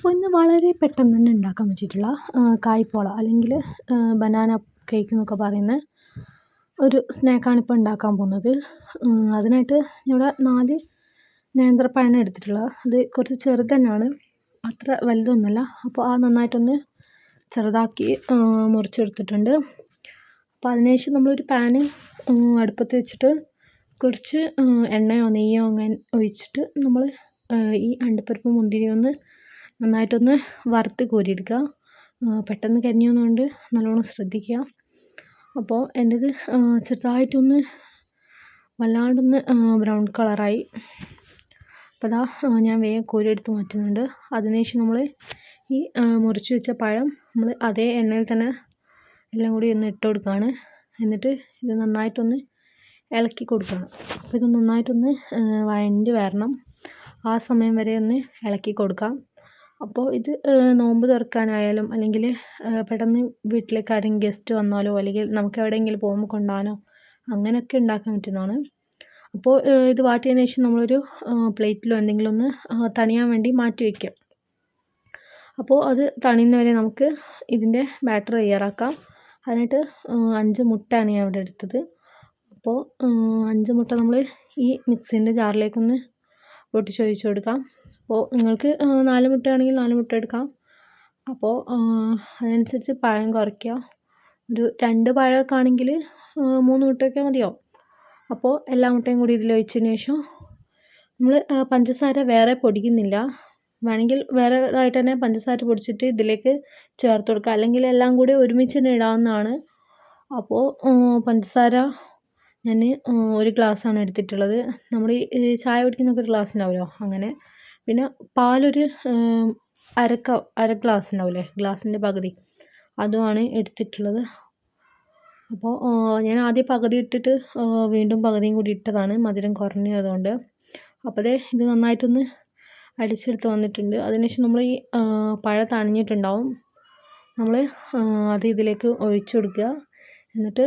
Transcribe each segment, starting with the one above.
അപ്പോൾ ഇന്ന് വളരെ പെട്ടെന്ന് തന്നെ ഉണ്ടാക്കാൻ പറ്റിയിട്ടുള്ള കായ്പോള അല്ലെങ്കിൽ ബനാന കേക്ക് എന്നൊക്കെ പറയുന്ന ഒരു സ്നാക്കാണ് ഇപ്പോൾ ഉണ്ടാക്കാൻ പോകുന്നത്. അതിനായിട്ട് ഇവിടെ നാല് നേന്ത്രപ്പഴമാണ് എടുത്തിട്ടുള്ളത് അത് കുറച്ച് ചെറുത് തന്നെയാണ് അത്ര വലുതൊന്നുമല്ല അപ്പോൾ ആ നന്നായിട്ടൊന്ന് ചെറുതാക്കി മുറിച്ചെടുത്തിട്ടുണ്ട്. അപ്പോൾ അതിനുശേഷം നമ്മളൊരു പാന് അടുപ്പത്ത് വെച്ചിട്ട് കുറച്ച് എണ്ണയോ നെയ്യോ അങ്ങനെ ഒഴിച്ചിട്ട് നമ്മൾ ഈ അണ്ടിപ്പരിപ്പ് മുന്തിരി ഒന്ന് നന്നായിട്ടൊന്ന് വറുത്ത് കോരിയെടുക്കുക. പെട്ടെന്ന് കരിഞ്ഞു പോകുന്നതുകൊണ്ട് നല്ലോണം ശ്രദ്ധിക്കുക. അപ്പോൾ എന്റേത് ചെറുതായിട്ടൊന്ന് വല്ലാണ്ടൊന്ന് ബ്രൗൺ കളറായി. അപ്പോൾ അതാ ഞാൻ വേഗം കോരിയെടുത്ത് മാറ്റുന്നുണ്ട്. അതിനുശേഷം നമ്മൾ ഈ മുറിച്ച് വെച്ച പഴം നമ്മൾ അതേ എണ്ണയിൽ തന്നെ എല്ലാം കൂടി ഒന്ന് ഇട്ട് കൊടുക്കുകയാണ് എന്നിട്ട് ഇത് നന്നായിട്ടൊന്ന് ഇളക്കി കൊടുക്കണം. അപ്പോൾ ഇത് നന്നായിട്ടൊന്ന് വഴണ്ട് വരണം. ആ സമയം വരെ ഒന്ന് ഇളക്കി കൊടുക്കാം. അപ്പോൾ ഇത് നോമ്പ് തുറക്കാനായാലും അല്ലെങ്കിൽ പെട്ടെന്ന് വീട്ടിലേക്ക് ആരെങ്കിലും ഗസ്റ്റ് വന്നാലോ അല്ലെങ്കിൽ നമുക്ക് എവിടെയെങ്കിലും പോകുമ്പോൾ കൊണ്ടുപോകാനോ അങ്ങനെയൊക്കെ ഉണ്ടാക്കാൻ പറ്റുന്നതാണ്. അപ്പോൾ ഇത് വാട്ടിയതിന് ശേഷം നമ്മളൊരു പ്ലേറ്റിലോ എന്തെങ്കിലും ഒന്ന് തണിയാൻ വേണ്ടി മാറ്റി വയ്ക്കാം അപ്പോൾ അത് തണിയുന്നവരെ നമുക്ക് ഇതിന്റെ ബാറ്റർ തയ്യാറാക്കാം. അതിനായിട്ട് അഞ്ച് മുട്ടയാണ് ഞാൻ ഇവിടെ എടുത്തത്. അപ്പോൾ അഞ്ച് മുട്ട നമ്മൾ ഈ മിക്സിന്റെ ജാറിലേക്കൊന്ന് പൊട്ടിച്ചൊഴിച്ച് കൊടുക്കാം. അപ്പോൾ നിങ്ങൾക്ക് നാല് മുട്ട ആണെങ്കിൽ നാല് മുട്ട എടുക്കാം. അപ്പോൾ അതിനനുസരിച്ച് പഴം കുറയ്ക്കുക. ഒരു രണ്ട് പഴമൊക്കെ ആണെങ്കിൽ മൂന്ന് മുട്ടയൊക്കെ മതിയാവും അപ്പോൾ എല്ലാ മുട്ടയും കൂടി ഇതിൽ ഒഴിച്ചതിന് ശേഷം നമ്മൾ പഞ്ചസാര വേറെ പൊടിക്കുന്നില്ല. വേണമെങ്കിൽ വേറെ ഇതായിട്ട് തന്നെ പഞ്ചസാര പൊടിച്ചിട്ട് ഇതിലേക്ക് ചേർത്ത് കൊടുക്കുക. അല്ലെങ്കിൽ എല്ലാം കൂടി ഒരുമിച്ച് തന്നെ ഇടാവുന്നതാണ്. അപ്പോൾ പഞ്ചസാര ഞാൻ ഒരു ഗ്ലാസ്സാണ് എടുത്തിട്ടുള്ളത്. നമ്മൾ ഈ ചായ കുടിക്കുന്നൊക്കെ ഒരു ഗ്ലാസ് ഉണ്ടാവുമല്ലോ അങ്ങനെ. പിന്നെ പാലൊരു അര അര ഗ്ലാസ് ഉണ്ടാവില്ലേ ഗ്ലാസിന്റെ പകുതി. അതുമാണ് എടുത്തിട്ടുള്ളത്. അപ്പോൾ ഞാൻ ആദ്യം പകുതി ഇട്ടിട്ട് വീണ്ടും പകുതിയും കൂടി ഇട്ടതാണ്. മധുരം കുറഞ്ഞതുകൊണ്ട്. അപ്പോൾ അതേ ഇത് നന്നായിട്ടൊന്ന് അടിച്ചെടുത്ത് വന്നിട്ടുണ്ട്. അതിനുശേഷം നമ്മൾ ഈ പഴ തണിഞ്ഞിട്ടുണ്ടാവും. നമ്മൾ അത് ഇതിലേക്ക് ഒഴിച്ചു കൊടുക്കുക. എന്നിട്ട്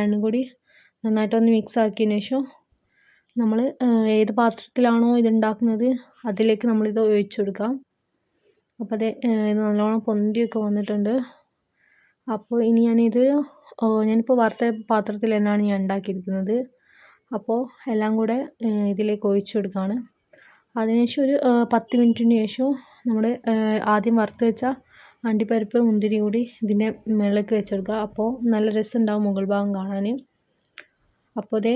രണ്ടും കൂടി നന്നായിട്ടൊന്ന് മിക്സ് ആക്കിയതിന് ശേഷം നമ്മൾ ഏത് പാത്രത്തിലാണോ ഇത് ഉണ്ടാക്കുന്നത് അതിലേക്ക് നമ്മളിത് ഒഴിച്ചു കൊടുക്കാം. അപ്പോൾ അത് നല്ലോണം പൊന്തിയൊക്കെ വന്നിട്ടുണ്ട്. അപ്പോൾ ഇനി ഞാനിത് ഞാനിപ്പോൾ വറുത്ത പാത്രത്തിൽ തന്നെയാണ് ഞാൻ ഉണ്ടാക്കിയിരിക്കുന്നത്. അപ്പോൾ എല്ലാം കൂടെ ഇതിലേക്ക് ഒഴിച്ചു കൊടുക്കുകയാണ് അതിനുശേഷം ഒരു പത്ത് മിനിറ്റിന് ശേഷം നമ്മൾ ആദ്യം വറുത്ത് വെച്ച അണ്ടിപ്പരിപ്പ് മുന്തിരി കൂടി ഇതിന്റെ മുകളിലേക്ക് വെച്ചെടുക്കുക അപ്പോൾ നല്ല രസമുണ്ടാവും മുകൾ ഭാഗം കാണാൻ അപ്പോൾ അതേ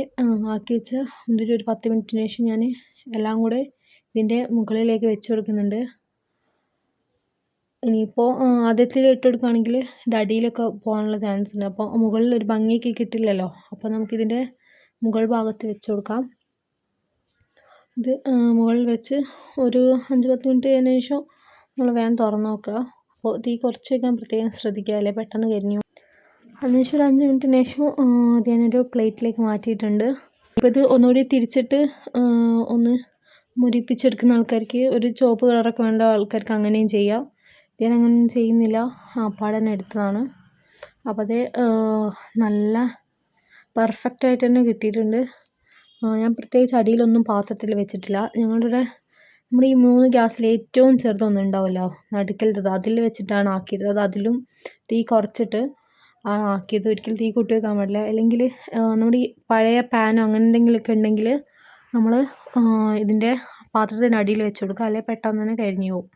ആക്കി വെച്ച എന്നിട്ട് ഒരു പത്ത് മിനിറ്റിന് ശേഷം ഞാൻ എല്ലാം കൂടെ ഇതിന്റെ മുകളിലേക്ക് വെച്ച് കൊടുക്കുന്നുണ്ട്. ഇനിയിപ്പോൾ ആദ്യത്തിൽ ഇട്ട് കൊടുക്കുകയാണെങ്കിൽ ഇത് അടിയിലൊക്കെ പോകാനുള്ള ചാൻസ് ഉണ്ട്. അപ്പോൾ മുകളിൽ ഒരു ഭംഗിയൊക്കെ കിട്ടില്ലല്ലോ. അപ്പോൾ നമുക്കിതിന്റെ മുകൾ ഭാഗത്ത് വെച്ച് കൊടുക്കാം. ഇത് മുകളിൽ വെച്ച് ഒരു അഞ്ച് പത്ത് മിനിറ്റ് കഴിഞ്ഞ ശേഷം നമ്മൾ വേഗം തുറന്ന് നോക്കുക. അപ്പോൾ തീ കുറച്ച് വയ്ക്കാൻ പ്രത്യേകം ശ്രദ്ധിക്കുക അല്ലെ? പെട്ടെന്ന് കരിഞ്ഞു അതിനുശേഷം അഞ്ച് മിനിറ്റിന് ശേഷം ഞാനൊരു പ്ലേറ്റിലേക്ക് മാറ്റിയിട്ടുണ്ട്. ഇപ്പോൾ ഇത് ഒന്നുകൂടി തിരിച്ചിട്ട് ഒന്ന് മുരിപ്പിച്ചെടുക്കുന്ന ആൾക്കാർക്ക് ഒരു ചുവപ്പ് കളറൊക്കെ വേണ്ട ആൾക്കാർക്ക് അങ്ങനെയും ചെയ്യാം. ഞാൻ അങ്ങനെ ചെയ്യുന്നില്ല. തന്നെ എടുത്തതാണ്. അപ്പോൾ അത് നല്ല പെർഫെക്റ്റ് ആയിട്ട് തന്നെ കിട്ടിയിട്ടുണ്ട്. ഞാൻ പ്രത്യേകിച്ച് അടിയിലൊന്നും പാത്രത്തിൽ വെച്ചിട്ടില്ല. ഞങ്ങളുടെ നമ്മുടെ ഈ മൂന്ന് ഗ്യാസിൽ ഏറ്റവും ചെറുതൊന്നും ഉണ്ടാവുമല്ലോ നടുക്കലത് അതിൽ വെച്ചിട്ടാണ് ആക്കിയത് അത് അതിലും തീ കുറച്ചിട്ട് ആണ് ആക്കിയത്. ഒരിക്കലും തീ കൂട്ടി വെക്കാൻ പാടില്ല. അല്ലെങ്കിൽ നമ്മുടെ ഈ പഴയ പാനോ അങ്ങനെ എന്തെങ്കിലുമൊക്കെ ഉണ്ടെങ്കിൽ നമ്മൾ ഇതിന്റെ പാത്രത്തിന്റെ അടിയിൽ വെച്ച് കൊടുക്കുക. അല്ലെങ്കിൽ പെട്ടെന്ന് തന്നെ കരിഞ്ഞു പോകും.